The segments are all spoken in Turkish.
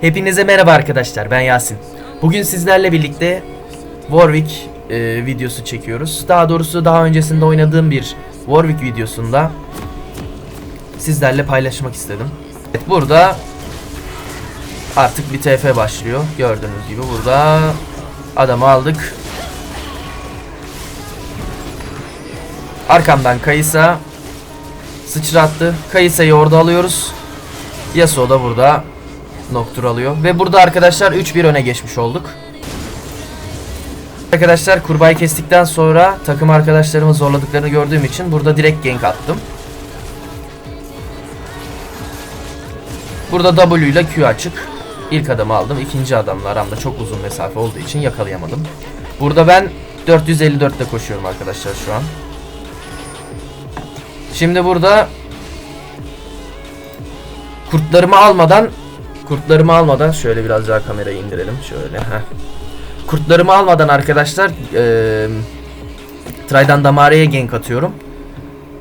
Hepinize merhaba arkadaşlar ben Yasin. Bugün sizlerle birlikte Warwick e, videosu çekiyoruz. Daha doğrusu daha öncesinde oynadığım bir Warwick videosunda sizlerle paylaşmak istedim. Evet, burada artık bir TF başlıyor. Gördüğünüz gibi burada adamı aldık. Arkamdan Kayısa sıçrattı. Kayısa'yı orada alıyoruz. Yasuo da burada Noktur alıyor. Ve burada arkadaşlar 3-1 öne geçmiş olduk. Arkadaşlar kurbağayı kestikten sonra takım arkadaşlarımı zorladıklarını gördüğüm için burada direkt gank attım. Burada W ile Q açık. İlk adamı aldım. İkinci adamla aramda çok uzun mesafe olduğu için yakalayamadım. Burada ben 454 ile koşuyorum arkadaşlar şu an. Şimdi burada kurtlarımı almadan kurtlarımı almadan şöyle biraz daha kamerayı indirelim şöyle heh. Kurtlarımı almadan arkadaşlar eee Traydan Damare'ye gank atıyorum.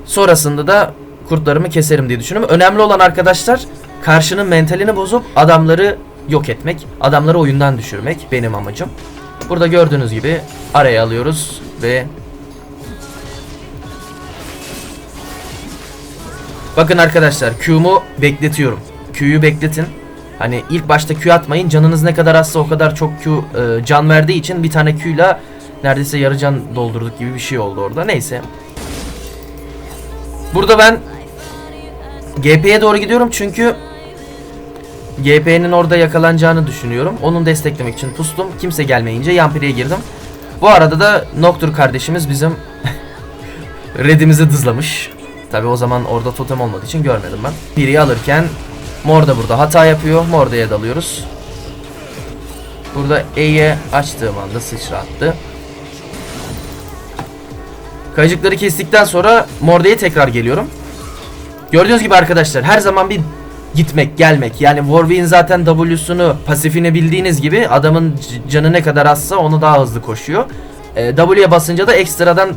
Sonrasında da kurtlarımı keserim diye düşünüyorum. Önemli olan arkadaşlar karşının mentalini bozup adamları yok etmek, adamları oyundan düşürmek benim amacım. Burada gördüğünüz gibi araya alıyoruz ve Bakın arkadaşlar Q'mu bekletiyorum. Q'yu bekletin. Hani ilk başta Q atmayın. Canınız ne kadar azsa o kadar çok Q e, can verdiği için bir tane Q ile neredeyse yarı can doldurduk gibi bir şey oldu orada. Neyse. Burada ben GP'ye doğru gidiyorum çünkü GP'nin orada yakalanacağını düşünüyorum. Onun desteklemek için pustum. Kimse gelmeyince Yampiri'ye girdim. Bu arada da Noctur kardeşimiz bizim Red'imizi dızlamış. Tabi o zaman orada totem olmadığı için görmedim ben. Biri alırken Mor da burada hata yapıyor. Morda'ya dalıyoruz. Burada E'ye açtığım anda sıçrattı. Kayıcıkları kestikten sonra Morda'ya tekrar geliyorum. Gördüğünüz gibi arkadaşlar her zaman bir gitmek gelmek yani Warwick'in zaten W'sunu pasifini bildiğiniz gibi adamın canı ne kadar azsa onu daha hızlı koşuyor. E, W'ye basınca da ekstradan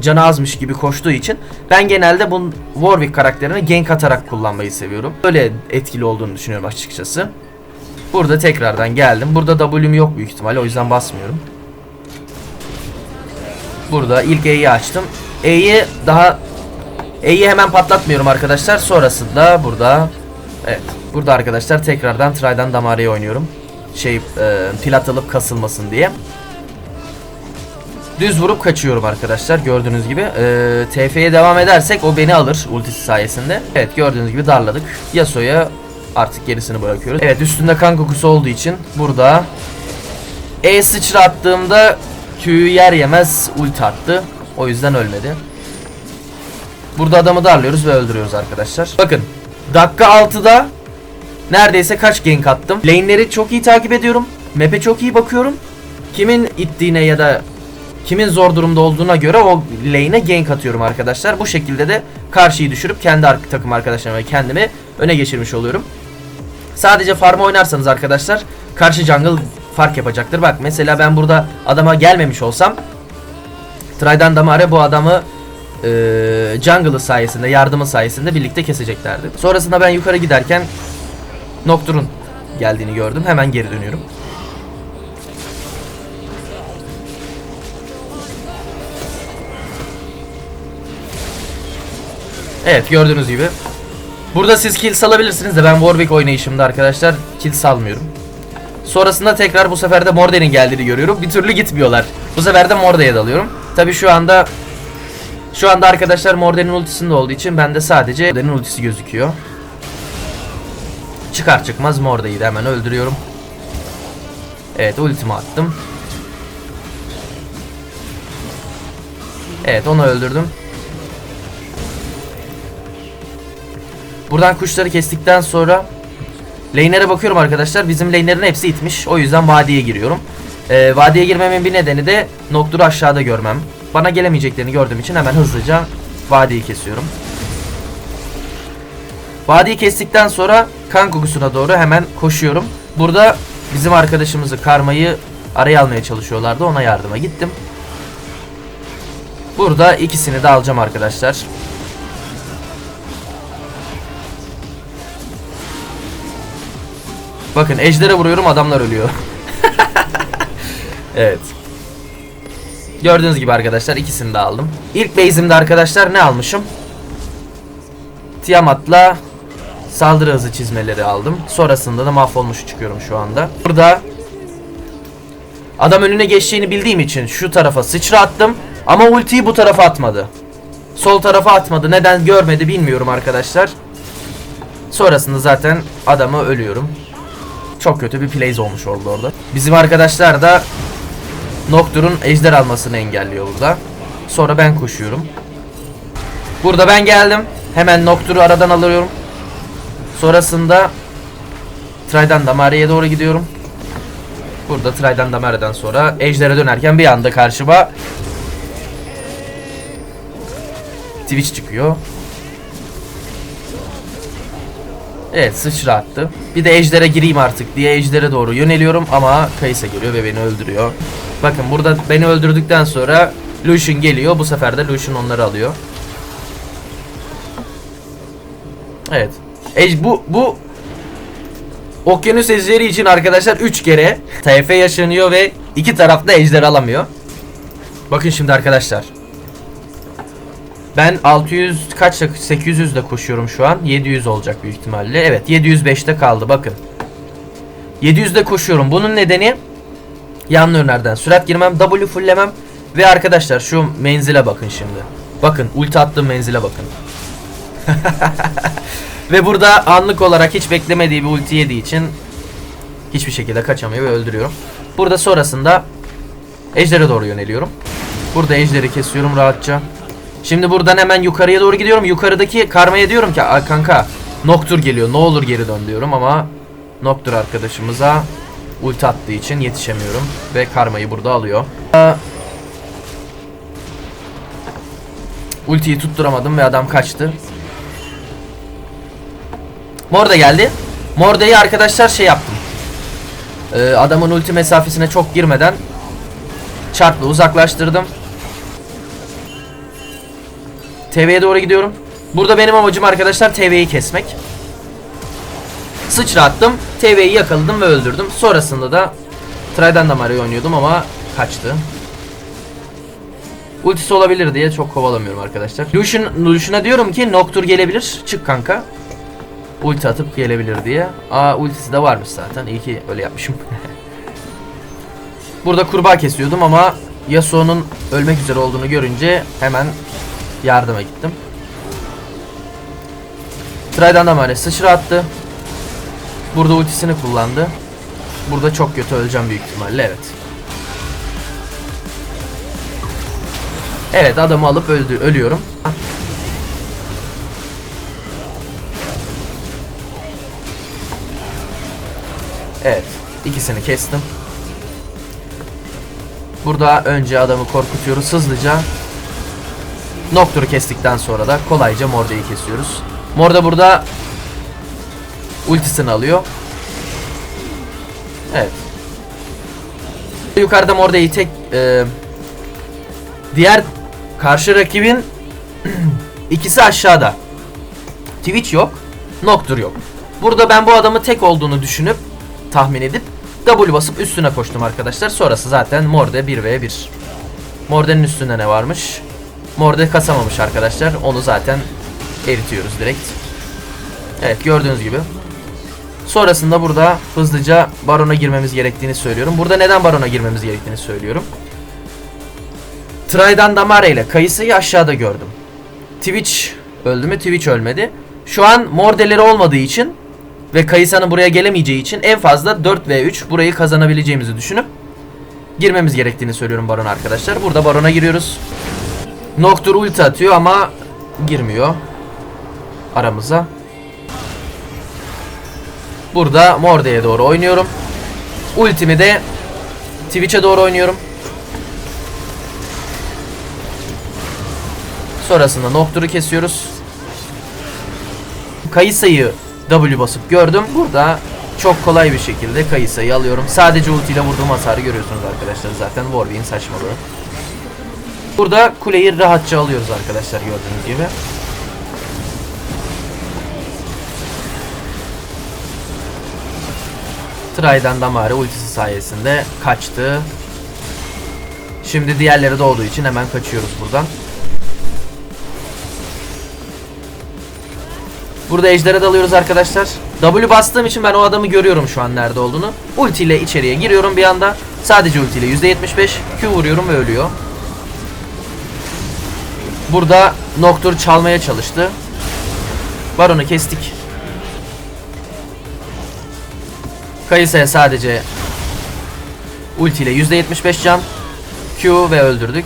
canı azmış gibi koştuğu için ben genelde bu Warwick karakterini gank atarak kullanmayı seviyorum. Böyle etkili olduğunu düşünüyorum açıkçası. Burada tekrardan geldim. Burada W'm yok büyük ihtimalle o yüzden basmıyorum. Burada ilk E'yi açtım. E'yi daha E'yi hemen patlatmıyorum arkadaşlar. Sonrasında burada evet burada arkadaşlar tekrardan Try'dan Damare'yi oynuyorum. Şey e, plat alıp kasılmasın diye. Düz vurup kaçıyorum arkadaşlar gördüğünüz gibi. Ee, TF'ye devam edersek o beni alır ultisi sayesinde. Evet gördüğünüz gibi darladık. Yasuo'ya artık gerisini bırakıyoruz. Evet üstünde kan kokusu olduğu için burada E sıçra attığımda Q'yu yer yemez ulti attı. O yüzden ölmedi. Burada adamı darlıyoruz ve öldürüyoruz arkadaşlar. Bakın dakika 6'da neredeyse kaç gank attım. Lane'leri çok iyi takip ediyorum. Map'e çok iyi bakıyorum. Kimin ittiğine ya da kimin zor durumda olduğuna göre o lane'e gank atıyorum arkadaşlar. Bu şekilde de karşıyı düşürüp kendi takım arkadaşlarıma kendimi öne geçirmiş oluyorum. Sadece farm oynarsanız arkadaşlar karşı jungle fark yapacaktır. Bak mesela ben burada adama gelmemiş olsam Trydan Damare bu adamı e, jungle'ı sayesinde, yardımı sayesinde birlikte keseceklerdi. Sonrasında ben yukarı giderken Noctur'un geldiğini gördüm. Hemen geri dönüyorum. Evet gördüğünüz gibi. Burada siz kill salabilirsiniz de ben Warwick oynayışımda arkadaşlar kill salmıyorum. Sonrasında tekrar bu sefer de Morden'in geldiğini görüyorum. Bir türlü gitmiyorlar. Bu sefer de Morde'ye dalıyorum. Tabi şu anda şu anda arkadaşlar Morden'in ultisinde olduğu için bende sadece Morden'in ultisi gözüküyor. Çıkar çıkmaz Morde'yi de hemen öldürüyorum. Evet ultimi attım. Evet onu öldürdüm. Buradan kuşları kestikten sonra lane'lere bakıyorum arkadaşlar. Bizim lane'lerin hepsi itmiş. O yüzden vadiye giriyorum. Ee, vadiye girmemin bir nedeni de Noctur'u aşağıda görmem. Bana gelemeyeceklerini gördüğüm için hemen hızlıca vadiyi kesiyorum. Vadiyi kestikten sonra kan kokusuna doğru hemen koşuyorum. Burada bizim arkadaşımızı karmayı araya almaya çalışıyorlardı. Ona yardıma gittim. Burada ikisini de alacağım arkadaşlar. Bakın ejdere vuruyorum adamlar ölüyor. evet. Gördüğünüz gibi arkadaşlar ikisini de aldım. İlk base'imde arkadaşlar ne almışım? Tiamat'la saldırı hızı çizmeleri aldım. Sonrasında da mahvolmuş çıkıyorum şu anda. Burada adam önüne geçeceğini bildiğim için şu tarafa sıçra attım. Ama ultiyi bu tarafa atmadı. Sol tarafa atmadı. Neden görmedi bilmiyorum arkadaşlar. Sonrasında zaten adamı ölüyorum. Çok kötü bir plays olmuş oldu orada. Bizim arkadaşlar da Noctur'un ejder almasını engelliyor burada. Sonra ben koşuyorum. Burada ben geldim. Hemen Noctur'u aradan alıyorum. Sonrasında Trident Damare'ye doğru gidiyorum. Burada Trident Damare'den sonra Ejder'e dönerken bir anda karşıma Twitch çıkıyor. Evet sıçra attı. Bir de Ejder'e gireyim artık diye Ejder'e doğru yöneliyorum ama Kayısa geliyor ve beni öldürüyor. Bakın burada beni öldürdükten sonra Lucian geliyor. Bu sefer de Lucian onları alıyor. Evet. Ej bu bu Okyanus ejderi için arkadaşlar 3 kere TF yaşanıyor ve iki tarafta ejder alamıyor. Bakın şimdi arkadaşlar. Ben 600 kaç 800 de koşuyorum şu an. 700 olacak büyük ihtimalle. Evet 705'te kaldı bakın. 700'de koşuyorum. Bunun nedeni yan önerden sürat girmem, W fulllemem ve arkadaşlar şu menzile bakın şimdi. Bakın ulti attığım menzile bakın. ve burada anlık olarak hiç beklemediği bir ulti yediği için hiçbir şekilde kaçamıyor ve öldürüyorum. Burada sonrasında ejdere doğru yöneliyorum. Burada ejderi kesiyorum rahatça. Şimdi buradan hemen yukarıya doğru gidiyorum. Yukarıdaki karmaya diyorum ki "Aa, kanka Noctur geliyor ne olur geri dön diyorum ama Noctur arkadaşımıza ulti attığı için yetişemiyorum ve karmayı burada alıyor. Ultiyi tutturamadım ve adam kaçtı. Mor da geldi. Morde'yi arkadaşlar şey yaptım. Ee, adamın ulti mesafesine çok girmeden çarpla uzaklaştırdım. TV'ye doğru gidiyorum. Burada benim amacım arkadaşlar TV'yi kesmek. Sıçra attım. TV'yi yakaladım ve öldürdüm. Sonrasında da Trident Damare'yi oynuyordum ama kaçtı. Ultisi olabilir diye çok kovalamıyorum arkadaşlar. Lucian, Lucian'a diyorum ki Noctur gelebilir. Çık kanka. Ulti atıp gelebilir diye. Aa ultisi de varmış zaten. İyi ki öyle yapmışım. Burada kurbağa kesiyordum ama Yasuo'nun ölmek üzere olduğunu görünce hemen yardıma gittim. Trident Damare sıçra attı. Burada ultisini kullandı. Burada çok kötü öleceğim büyük ihtimalle evet. Evet adamı alıp öldü ölüyorum. Evet ikisini kestim. Burada önce adamı korkutuyoruz hızlıca. Noctur'u kestikten sonra da kolayca Morde'yi kesiyoruz. Morde burada ultisini alıyor. Evet. Yukarıda Morde'yi tek e, diğer karşı rakibin ikisi aşağıda. Twitch yok. Noctur yok. Burada ben bu adamı tek olduğunu düşünüp tahmin edip W basıp üstüne koştum arkadaşlar. Sonrası zaten Morde 1v1. Morde'nin üstünde ne varmış? Morde kasamamış arkadaşlar. Onu zaten eritiyoruz direkt. Evet gördüğünüz gibi. Sonrasında burada hızlıca barona girmemiz gerektiğini söylüyorum. Burada neden barona girmemiz gerektiğini söylüyorum. Trident Damare ile Kayısı'yı aşağıda gördüm. Twitch öldü mü? Twitch ölmedi. Şu an mordeleri olmadığı için ve Kayısa'nın buraya gelemeyeceği için en fazla 4 v 3 burayı kazanabileceğimizi düşünüp girmemiz gerektiğini söylüyorum baron arkadaşlar. Burada barona giriyoruz. Noctur ulti atıyor ama girmiyor aramıza. Burada Morde'ye doğru oynuyorum. Ultimi de Twitch'e doğru oynuyorum. Sonrasında Noctur'u kesiyoruz. Kayısa'yı W basıp gördüm. Burada çok kolay bir şekilde Kayısa'yı alıyorum. Sadece ultiyle vurduğum hasarı görüyorsunuz arkadaşlar zaten. Warwick'in saçmalığı. Burada kuleyi rahatça alıyoruz arkadaşlar gördüğünüz gibi. Tray'dan Damari ultisi sayesinde kaçtı. Şimdi diğerleri doğduğu için hemen kaçıyoruz buradan. Burada ejdere dalıyoruz arkadaşlar. W bastığım için ben o adamı görüyorum şu an nerede olduğunu. Ulti ile içeriye giriyorum bir anda. Sadece ulti ile %75 Q vuruyorum ve ölüyor. Burada Nocturne çalmaya çalıştı. Baron'u kestik. Kayısa'ya sadece ulti ile %75 can. Q ve öldürdük.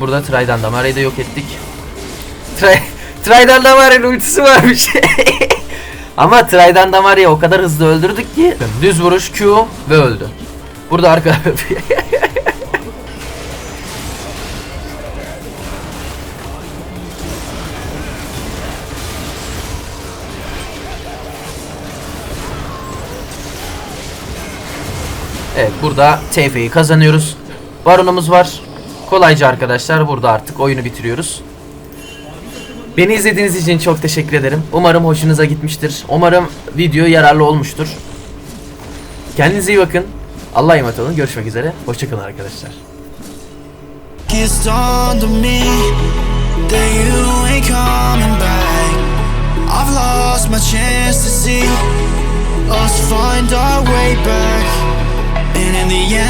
Burada Try'dan Damare'yi de yok ettik. Try, Try'dan Damare'nin ultisi varmış. Ama Try'dan Damare'yi o kadar hızlı öldürdük ki düz vuruş Q ve öldü. Burada arka Evet burada TF'yi kazanıyoruz. Baronumuz var. Kolayca arkadaşlar burada artık oyunu bitiriyoruz. Beni izlediğiniz için çok teşekkür ederim. Umarım hoşunuza gitmiştir. Umarım video yararlı olmuştur. Kendinize iyi bakın. Allah'a emanet olun. Görüşmek üzere. Hoşçakalın arkadaşlar. Us find our way back And in the end